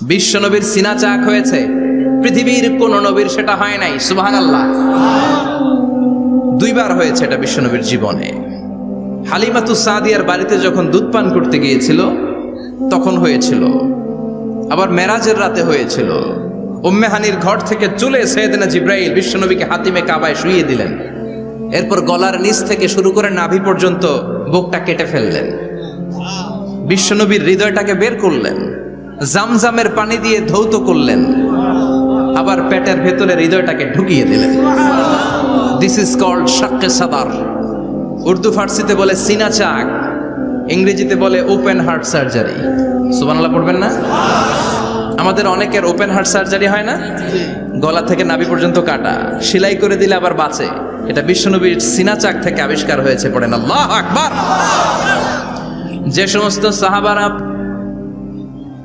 বিশ্ব নবীর সিনা চাক হয়েছে। পৃথিবীর কোন নবীর সেটা হয় নাই সুবাহান আল্লাহ দুইবার হয়েছে এটা বিশ্ব নবীর জীবনে। হালিমাতু সাদিয়ার বাড়িতে যখন দুধ পান করতে গিয়েছিল, তখন হয়েছিল। আবার মেরাজের রাতে হয়েছিল। উম্মেহানির ঘর থেকে চলে সৈয়দনা জিব্রাইল বিশ্বনবীকে হাতিমে কাবায় শুইয়ে দিলেন। এরপর গলার নিচ থেকে শুরু করে নাভি পর্যন্ত বুকটা কেটে ফেললেন। বিশ্বনবীর হৃদয়টাকে বের করলেন। জামজামের পানি দিয়ে ধৌত করলেন। আবার পেটের ভেতরে হৃদয়টাকে ঢুকিয়ে দিলেন। দিস ইজ কল্ড শাক্কে সাদার উর্দু ফার্সিতে বলে সিনা চাক। ইংরেজিতে বলে ওপেন হার্ট সার্জারি সুবানাল্লাহ পড়বেন না? আমাদের অনেকের ওপেন হার্ট সার্জারি হয় না? গলা থেকে নাভি পর্যন্ত কাটা। সেলাই করে দিলে আবার বাঁচে। এটা বিশ্বনবীর সিনা চাক থেকে আবিষ্কার হয়েছে, পড়েন। আল্লাহ আকবার! যে সমস্ত সাহাবারা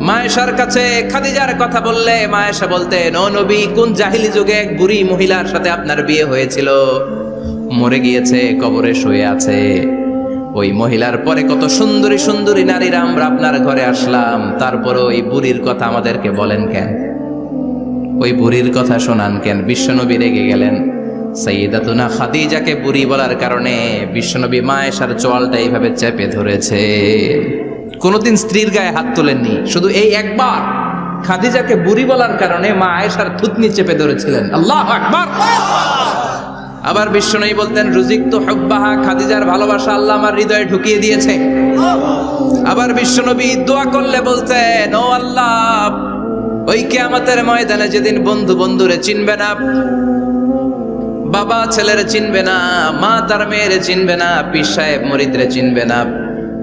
মায়েশার কাছে খাদিজার কথা বললে মায়েশা বলতেন ও নবী, কোন জাহিলি যুগে এক বুড়ি মহিলার সাথে আপনার বিয়ে হয়েছিল? মরে গিয়েছে, কবরে শুয়ে আছে। ওই মহিলার পরে কত সুন্দরী সুন্দরী নারীরা আমরা আপনার ঘরে আসলাম। তারপরে ওই বুড়ির কথা আমাদেরকে বলেন কেন? ওই বুড়ির কথা শোনান কেন? বিশ্বনবী রেগে গেলেন। সাইয়েদাতুনা খাদিজাকে বুড়ি বলার কারণে বিশ্বনবী মায়েশার চোয়ালটা এইভাবে চেপে ধরেছে। কোনোদিন স্ত্রীর গায়ে হাত তোলেননি। শুধু এই একবার খাদিজাকে বুড়ি বলার কারণে মা আয়েশার থুতনি চেপে ধরেছিলেন। আল্লাহ আকবার! আবার বিশ্বনবী বলতেন, রুজিক তো হব্বাহা, খাদিজার ভালোবাসা আল্লাহ আমার হৃদয়ে ঢুকিয়ে দিয়েছে। আবার বিশ্বনবী দোয়া করলে বলতেন, ও আল্লাহ, ওই কেয়ামতের ময়দানে যেদিন বন্ধু বন্ধুরে চিনবে না, বাবা ছেলেরে চিনবে না, মা তার মেয়েরে চিনবে না, পীর সাহেব মরিদরে চিনবে না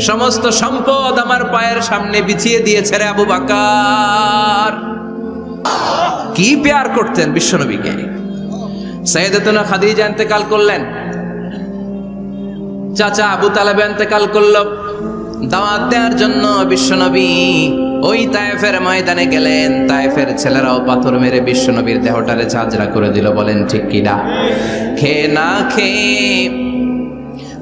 সমস্ত সম্পদ আমার পায়ের সামনে বিছিয়ে দিয়েছে রে আবু বাকার। কি পেয়ার করতেন বিশ্বনবীকে সৈয়দতুনা খাদিজা ইন্তেকাল করলেন। চাচা আবু তালেব ইন্তেকাল করল। দাওয়াত দেওয়ার জন্য বিশ্বনবী ওই তায়েফের ময়দানে গেলেন। তায়েফের ছেলেরাও পাথর মেরে বিশ্বনবীর দেহটারে ঝাঁঝরা করে দিল, বলেন, ঠিক কিনা খেয়ে না খেয়ে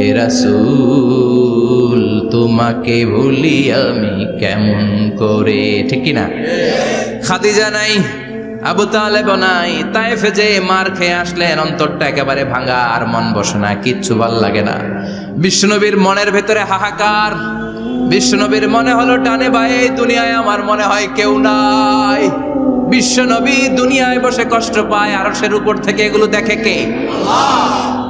হেরাসুল তোমাকে ভুলি আমি কেমন করে? ঠিক না খাদিজা নাই, আবু তালেব নাই তাইফে যে মার খেয়ে আসলেন, অন্তরটা একেবারে ভাঙা আর মন বসে না, কিচ্ছু ভালো লাগে না। বিষ্ণুনবীর মনের ভেতরে হাহাকার বিষ্ণুনবীর মনে হলো টানে ভাই দুনিয়ায় আমার মনে হয় কেউ নাই। বিশ্বনবী দুনিয়ায় বসে কষ্ট পায়, আরশের উপর থেকে এগুলো দেখে কে? আল্লাহ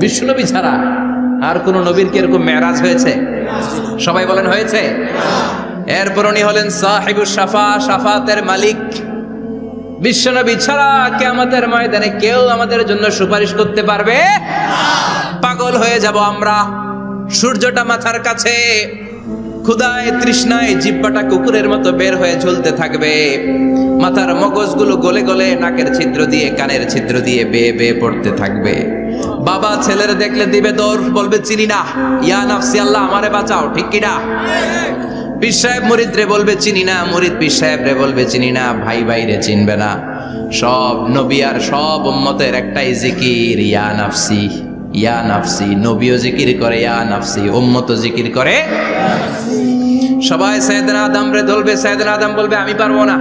বিশ্বনবী ছাড়া আর কোন নবীর কি এরকম মেরাজ হয়েছে? সবাই বলেন, হয়েছে। এরপর উনি হলেন সাহিবুল সাফা, সাফাতের মালিক। বিশ্বনবী ছাড়া কেয়ামতের ময়দানে কেউ আমাদের জন্য সুপারিশ করতে পারবে? পাগল হয়ে যাব আমরা। সূর্যটা মাথার কাছে। ক্ষুদায় তৃষ্ণায় জিব্বাটা কুকুরের মতো বের হয়ে ঝুলতে থাকবে। মাথার মগজগুলো গলে গলে নাকের ছিদ্র দিয়ে, কানের ছিদ্র দিয়ে বেয়ে বেয়ে পড়তে থাকবে। বাবা ছেলের দেখলে দিবে দৌড়, বলবে, চিনি না। ইয়া নাফসি আল্লাহ, আমারে বাঁচাও। ঠিক কিনা পীর সাহেব মুরিদ রে বলবে, চিনি না। মুরিদ পীর সাহেব রে বলবে, চিনি না, ভাই ভাই রে চিনবে না। সব নবী আর সব উম্মতের একটাই জিকির, ইয়া নাফসি ইয়া নাফসি। নবীও জিকির করে, ইয়া নাফসি। উম্মত জিকির করে সবাই সৈয়দনা আদম রে ধরবে সৈয়দনা আদম বলবে, আমি পারব না।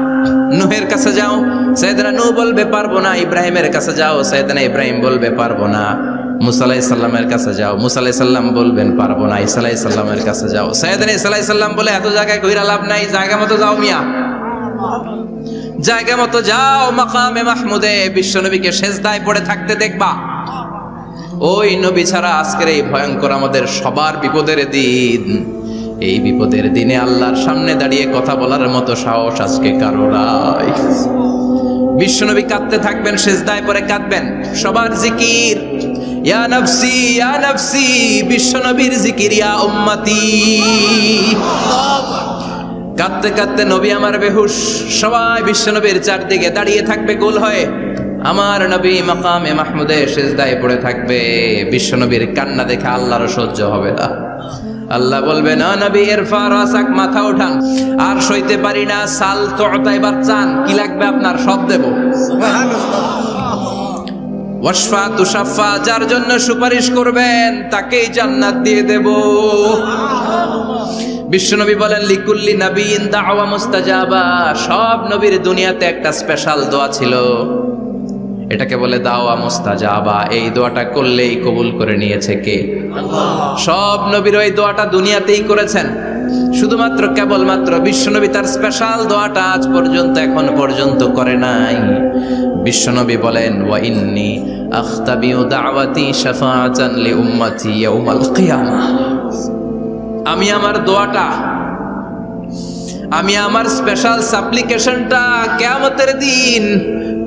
নুহের কাছে যাও সৈয়দনা নূহ বলবে, পারব না। ইব্রাহিমের কাছে যাও সৈয়দনা ইব্রাহিম বলবে, পারব না। মুসালাই সাল্লামের কাছে যাও মুসালাই সাল্লাম বলবেন, পারব না। ইসালাই সাল্লামের কাছে যাও। সৈয়দনা ইসালাই সাল্লাম বলে, এত জায়গায় কইরা লাভ নাই, জায়গা মতো যাও মিয়া। জায়গা মতো যাও, মাকামে মাহমুদে, বিশ্বনবীকে সেজদায় পড়ে থাকতে দেখবা। ওই নবী ছাড়া আজকের এই ভয়ঙ্কর আমাদের সবার বিপদের দিন। এই বিপদের দিনে আল্লাহর সামনে দাঁড়িয়ে কথা বলার মতো সাহস আজকে কারও নাই। বিশ্বনবী কাঁদতে থাকবেন, সেজদায় পরে কাঁদবেন। সবার জিকির বিশ্বনবীর জিকির, ইয়া কাঁদতে কাঁদতে নবী আমার বেহুশ। সবাই বিশ্বনবীর চারদিকে দাঁড়িয়ে থাকবে, গোল হয়ে। আমার নবী থাকবে। বিশ্বনবীর কান্না দেখে আল্লাহর সহ্য হবে না। আল্লাহ বলবে না নবী এরফা রাসাক মাথা ওঠান আর সইতে পারি না সাল তোতাই চান কি লাগবে আপনার? সব দেব। ওয়াসফা তুষাফা যার জন্য সুপারিশ করবেন তাকেই জান্নাত দিয়ে দেব। বিশ্বনবী বলেন লিকুল্লি নবীন দাওয়া মুস্তাজাবা। সব নবীর দুনিয়াতে একটা স্পেশাল দোয়া ছিল। এটাকে বলে দাওয়া মুস্তাজাবা। এই দোয়াটা করলেই কবুল করে নিয়েছে কে? সব নবীর ওই দোয়াটা দুনিয়াতেই করেছেন। শুধুমাত্র কেবলমাত্র বিশ্বনবী তার স্পেশাল দোয়াটা আজ পর্যন্ত এখন পর্যন্ত করে নাই। বিশ্বনবী বলেন, ওয়া ইন্নি আখতাবিউ দাওয়াতি শাফাআতান লি উম্মতি ইয়াউমাল কিয়ামা। আমি আমার দোয়াটা, আমি আমার স্পেশাল সাপ্লিকেশনটা কেয়ামতের দিন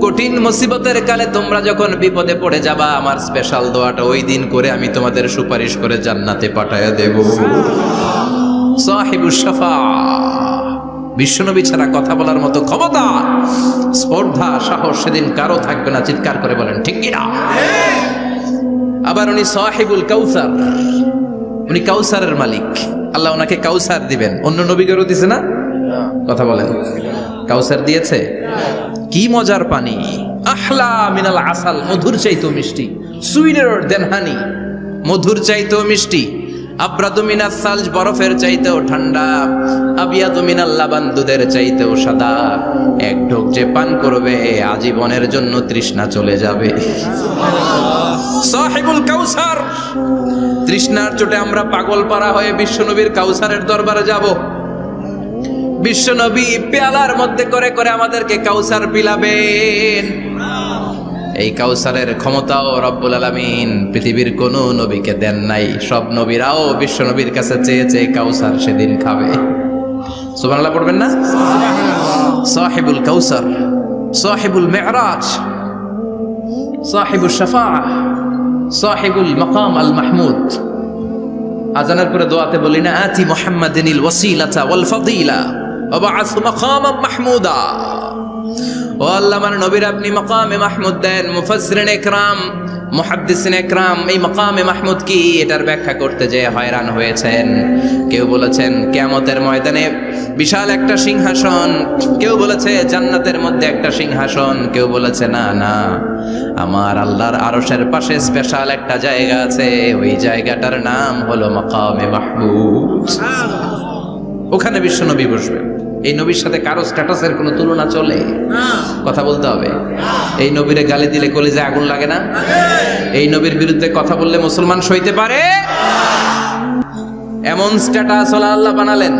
কঠিন মুসিবতের কালে তোমরা যখন বিপদে পড়ে যাবা, আমার স্পেশাল দোয়াটা ওই দিন করে আমি তোমাদের সুপারিশ করে জান্নাতে পাঠায়া দেব। সাহিবুস শাফা। বিশ্বনবী ছাড়া কথা বলার মতো ক্ষমতা, স্পর্ধা, সাহস সেদিন কারও থাকবে না, চিৎকার করে বলেন, ঠিক কিনা? আবার উনি সাহেবুল কাউসার। উনি কাউসারের মালিক। আল্লাহ ওনাকে কাউসার দিবেন। অন্য নবীকেরও দিছে না? কথা বলেন। কাউসার দিয়েছে? কি মজার পানি? আহলা মিনাল আসাল, মধুর চাইতো মিষ্টি। সুইনের দেন হানি মধুর চাইতো মিষ্টি। আব্রাদুমিনাস সালজ, বরফের চাইতেও ঠান্ডা। আবিয়াদু মিনাল লাবান, দুধের চাইতেও সাদা। এক ঢোক যে পান করবে, আজীবনের জন্য তৃষ্ণা চলে যাবে। সাহেবুল কাউসার, তৃষ্ণার চোটে আমরা পাগল পারা হয়ে বিশ্বনবীর কাউসারের দরবারে যাব। বিশ্বনবী পেয়ালার মধ্যে করে করে আমাদেরকে কাউসার পিলাবেন। এই কাউসারের ক্ষমতাও রব্বুল আলামিন পৃথিবীর কোন নবীকে দেন নাই। সব নবীরাও বিশ্বনবীর কাছে চেয়ে চেয়ে কাউসার সেদিন খাবে। সুবহানাল্লাহ পড়বেন না? সাহিবুল কাউসার, সাহিবুল মেরাজ সাহিবুল শাফা সাহিবুল মকাম আল মাহমুদ। আজানের পরে দোয়াতে বলি না, আতি মুহাম্মাদিনিল ওয়াসিলাতা ওয়াল ফাদিলা। মাহমুদা আমার নবীর আপনি দেন এই কি? এটার ব্যাখ্যা করতে যে হয়রান হয়েছেন। কেউ বলেছেন, কিয়ামতের ময়দানে বিশাল একটা সিংহাসন। কেউ বলেছে, জান্নাতের মধ্যে একটা সিংহাসন। কেউ বলেছে, না না, আমার আল্লাহর আরশের পাশে স্পেশাল একটা জায়গা আছে। ওই জায়গাটার নাম হলো মাকামে মাহমুদ। ওখানে বিশ্বনবী বসবেন। এই নবীর সাথে কারও স্ট্যাটাসের কোনো তুলনা চলে? কথা বলতে হবে। এই নবীরে গালি দিলে কলিজে আগুন লাগে না? এই নবীর বিরুদ্ধে কথা বললে মুসলমান সইতে পারে? এমন স্ট্যাটাস আল্লাহ বানালেন।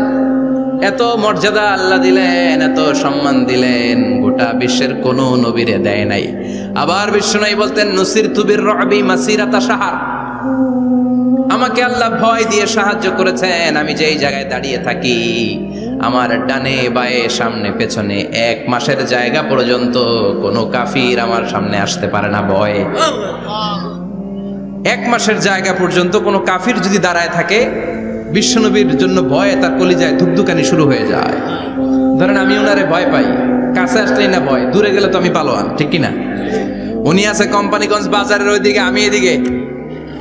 এত মর্যাদা আল্লাহ দিলেন, এত সম্মান দিলেন, গোটা বিশ্বের কোনো নবীরে দেয় নাই। আবার বিশ্বনবী বলতেন নসির তুবির রবি মাসিরাতা সাহার আমাকে আল্লাহ ভয় দিয়ে সাহায্য করেছেন, আমি যেই জায়গায় দাঁড়িয়ে থাকি আমার ডানে বায়ে, সামনে পেছনে, এক মাসের জায়গা পর্যন্ত কোনো কাফির আমার সামনে আসতে পারে না ভয়ে এক মাসের জায়গা পর্যন্ত কোনো কাফির যদি দাঁড়ায় থাকে, বিশ্বনবীর জন্য ভয়ে তার কলিজায় ধুকধুকানি শুরু হয়ে যায়। ধরেন আমি ওনারে ভয় পাই, কাছে আসলেই না ভয়, দূরে গেলে তো আমি পালোয়ান, ঠিক কি না উনি আছে কোম্পানিগঞ্জ বাজারের ওইদিকে, আমি এদিকে।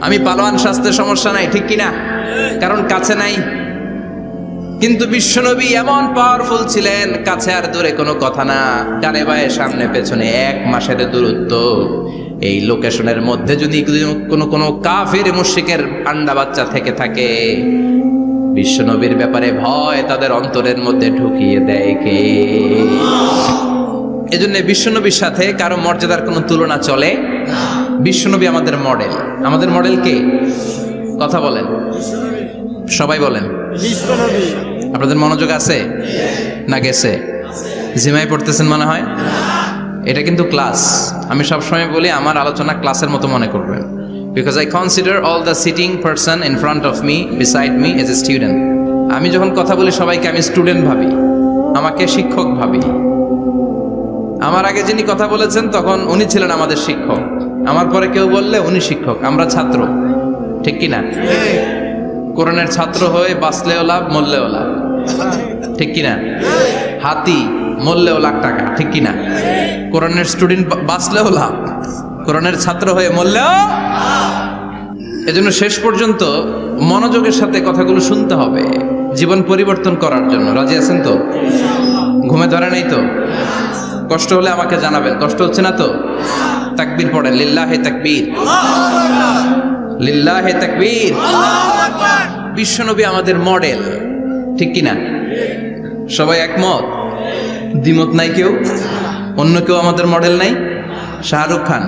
আমি পালোয়ান স্বাস্থ্যের সমস্যা নাই, ঠিক কি না কারণ কাছে নাই। কিন্তু বিশ্বনবী এমন পাওয়ারফুল ছিলেন, কাছে আর দূরে কোনো কথা না। ডানে বায়ে, সামনে পেছনে এক মাসের দূরত্ব। এই লোকেশনের মধ্যে যদি কোনো কোনো কাফের মুশিকের আন্ডা বাচ্চা থেকে থাকে, বিশ্বনবীর ব্যাপারে ভয় তাদের অন্তরের মধ্যে ঢুকিয়ে দেয় কে? এই এজন্য বিশ্বনবীর সাথে কারও মর্যাদার কোনো তুলনা চলে বিশ্বনবী আমাদের মডেল আমাদের মডেল কে? কথা বলেন। সবাই বলেন। আপনাদের মনোযোগ আছে? না গেছে? জিমাই পড়তেছেন মনে হয়? এটা কিন্তু ক্লাস। আমি সবসময় বলি আমার আলোচনা ক্লাসের মতো মনে করবেন। Because I consider all the sitting person in front of me beside me as a student আমি যখন কথা বলি সবাইকে আমি স্টুডেন্ট ভাবি। আমাকে শিক্ষক ভাবি। আমার আগে যিনি কথা বলেছেন তখন উনি ছিলেন আমাদের শিক্ষক। আমার পরে কেউ বললে উনি শিক্ষক আমরা ছাত্র। ঠিক কি না কোরআনের ছাত্র হয়ে বাঁচলেও লাভ মরলেও লাভ। ঠিক কিনা? হাতি মরলেও লাখ টাকা ঠিক কিনা? কোরআনের স্টুডেন্ট বাঁচলেও লাভ। কোরআনের ছাত্র হয়ে মরলেও এজন্য শেষ পর্যন্ত মনোযোগের সাথে কথাগুলো শুনতে হবে জীবন পরিবর্তন করার জন্য। রাজি আছেন তো? ঘুমে ধরে নেই তো? কষ্ট হলে আমাকে জানাবেন। কষ্ট হচ্ছে না তো? তাকবীর পড়েন। লিল্লাহে তাকবীর। লিল্লাহে তাকবীর। বিশ্বনবী আমাদের মডেল ঠিক কি না সবাই একমত? দ্বিমত নাই কেউ? অন্য কেউ আমাদের মডেল নাই? শাহরুখ খান,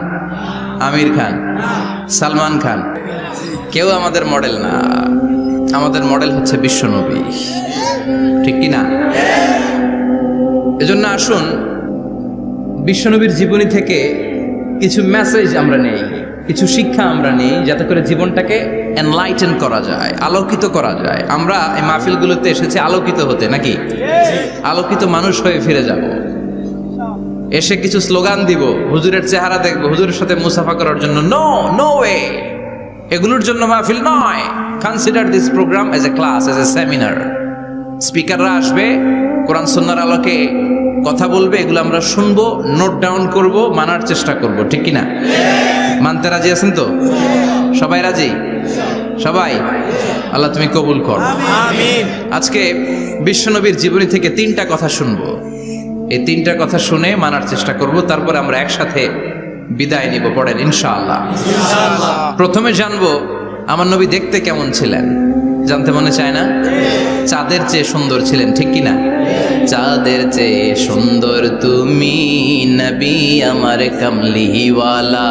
আমির খান, সালমান খান, কেউ আমাদের মডেল না। আমাদের মডেল হচ্ছে বিশ্বনবী। ঠিক কি না এজন্য আসুন, বিশ্বনবীর জীবনী থেকে কিছু মেসেজ আমরা নেই, কিছু শিক্ষা আমরা নেই, যাতে করে জীবনটাকে এনলাইটেন করা যায়, আলোকিত করা যায়। আমরা এই মাহফিলগুলোতে এসেছি আলোকিত হতে, নাকি? আলোকিত মানুষ হয়ে ফিরে যাব। এসে কিছু স্লোগান দিব, হুজুরের চেহারা দেখব, হুজুরের সাথে মুসাফা করার জন্য। নো নো ওয়ে এগুলোর জন্য মাহফিল নয়। Consider this programme as a class as a seminar স্পিকাররা আসবে, কোরআন সন্ন্যার আলোকে কথা বলবে, এগুলো আমরা শুনব নোট ডাউন করব, মানার চেষ্টা করব, ঠিক কি না মানতে রাজি আছেন তো? সবাই রাজি? সবাই আল্লাহ তুমি কবুল কর। আজকে বিশ্বনবীর জীবনী থেকে তিনটা কথা শুনব। এই তিনটা কথা শুনে মানার চেষ্টা করব তারপর আমরা একসাথে বিদায় নিব পড়েন ইনশাআল্লাহ। প্রথমে জানব আমার নবী দেখতে কেমন ছিলেন? জানতে মনে চায় না? চাঁদের চেয়ে সুন্দর ছিলেন ঠিক কি না চাঁদের চেয়ে সুন্দর তুমি নবী আমার কমলিওয়ালা।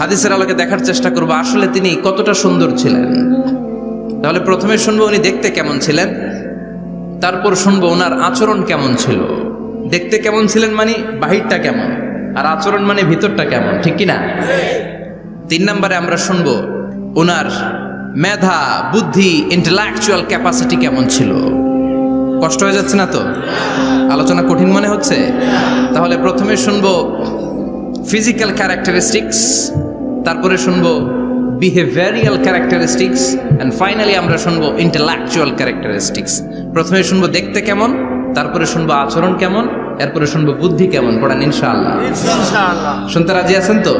হাদিসের আলোকে দেখার চেষ্টা করব, আসলে তিনি কতটা সুন্দর ছিলেন। তাহলে প্রথমে শুনব উনি দেখতে কেমন ছিলেন, তারপর শুনব ওনার আচরণ কেমন ছিল। দেখতে কেমন ছিলেন মানে বাহিরটা কেমন, আর আচরণ মানে ভিতরটা কেমন, ঠিক কি না তিন নম্বরে আমরা শুনব ওনার মেধা, বুদ্ধি ইন্টেলেকচুয়াল ক্যাপাসিটি কেমন ছিল। কষ্ট হয়ে যাচ্ছে না তো? আলোচনা কঠিন মনে হচ্ছে? তাহলে প্রথমে শুনব ফিজিক্যাল ক্যারেক্টারিস্টিক্স তারপরে শুনব বিহেভিয়ারিয়াল ক্যারেক্টারিস্টিক্স অ্যান্ড ফাইনালি আমরা শুনব ইন্টেলেকচুয়াল ক্যারেক্টারিস্টিক্স প্রথমে শুনব দেখতে কেমন তারপরে শুনব আচরণ কেমন এরপরে শুনব বুদ্ধি কেমন পড়ান ইনশাআল্লাহ। শুনতে রাজি আছেন তো?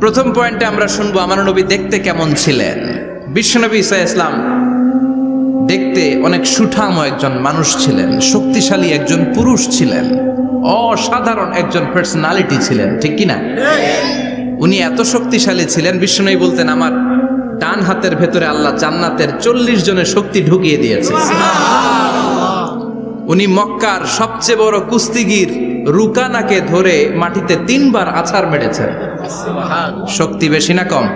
প্রথম পয়েন্টে আমরা শুনব আমার নবী দেখতে কেমন ছিলেন। বিশ্বনবী ইসা ইসলাম দেখতে অনেক সুঠাম একজন মানুষ ছিলেন শক্তিশালী একজন পুরুষ ছিলেন অসাধারণ একজন পার্সোনালিটি ছিলেন ঠিক কি না উনি এত শক্তিশালী ছিলেন বিশ্বনবী বলতেন আমার ডান হাতের ভেতরে আল্লাহ জান্নাতের চল্লিশ জনের শক্তি ঢুকিয়ে দিয়েছে। উনি মক্কার সবচেয়ে বড় কুস্তিগির রুকানাকে ধরে মাটিতে তিনবার আছাড় মেরেছেন শক্তি বেশি না কম?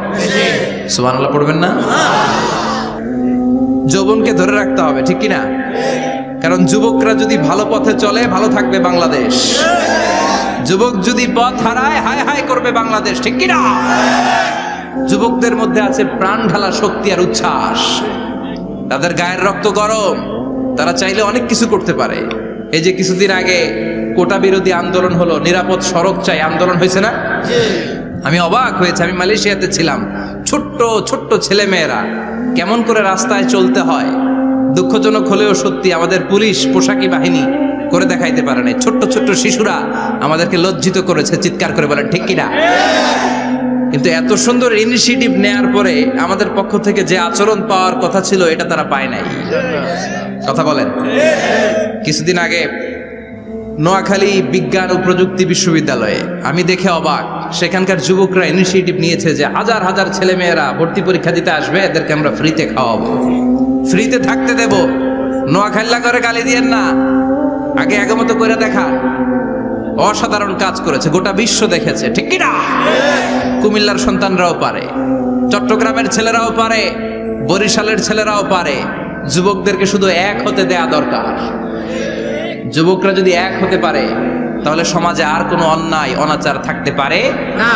সুবহানাল্লাহ পড়বেন না? যৌবনকে ধরে রাখতে হবে ঠিক কি না কারণ যুবকরা যদি ভালো পথে চলে ভালো থাকবে বাংলাদেশ। যুবক যদি পথ হারায়, হায় হায় করবে বাংলাদেশ, ঠিক কি না যুবকদের মধ্যে আছে প্রাণ ঢালা শক্তি আর উচ্ছ্বাস। তাদের গায়ের রক্ত গরম, তারা চাইলে অনেক কিছু করতে পারে। এই যে কিছুদিন আগে কোটা বিরোধী আন্দোলন হলো, নিরাপদ সড়ক চাই আন্দোলন হয়েছে না? আমি অবাক হয়েছে, আমি মালয়েশিয়াতে ছিলাম। ছোট্ট ছোট্ট ছেলে মেয়েরা কেমন করে রাস্তায় চলতে হয়? দুঃখজনক হলেও সত্যি আমাদের পুলিশ, পোশাকি বাহিনী করে দেখাইতে পারে নাই। ছোট্ট ছোট্ট শিশুরা আমাদেরকে লজ্জিত করেছে, চিৎকার করে বলেন, ঠিক কিনা? কিন্তু এত সুন্দর ইনিশিয়েটিভ নেয়ার পরে আমাদের পক্ষ থেকে যে আচরণ পাওয়ার কথা ছিল, এটা তারা পায় নাই। কথা বলেন। কিছুদিন আগে নোয়াখালী বিজ্ঞান ও প্রযুক্তি বিশ্ববিদ্যালয়ে আমি দেখে অবাক, সেখানকার যুবকরা ইনিশিয়েটিভ নিয়েছে যে হাজার হাজার ছেলে মেয়েরা ভর্তি পরীক্ষা দিতে আসবে, এদেরকে আমরা ফ্রিতে খাওয়াবো। ফ্রিতে থাকতে দেব। নোয়াখাল্লা করে গালি দিয়েন না। আগে আগে মতো করে দেখা। অসাধারণ কাজ করেছে, গোটা বিশ্ব দেখেছে, ঠিক কি না কুমিল্লার সন্তানরাও পারে, চট্টগ্রামের ছেলেরাও পারে, বরিশালের ছেলেরাও পারে। যুবকদেরকে শুধু এক হতে দেয়া দরকার। যুবকরা যদি এক হতে পারে, তাহলে সমাজে আর কোনো অন্যায়, অনাচার থাকতে পারে না।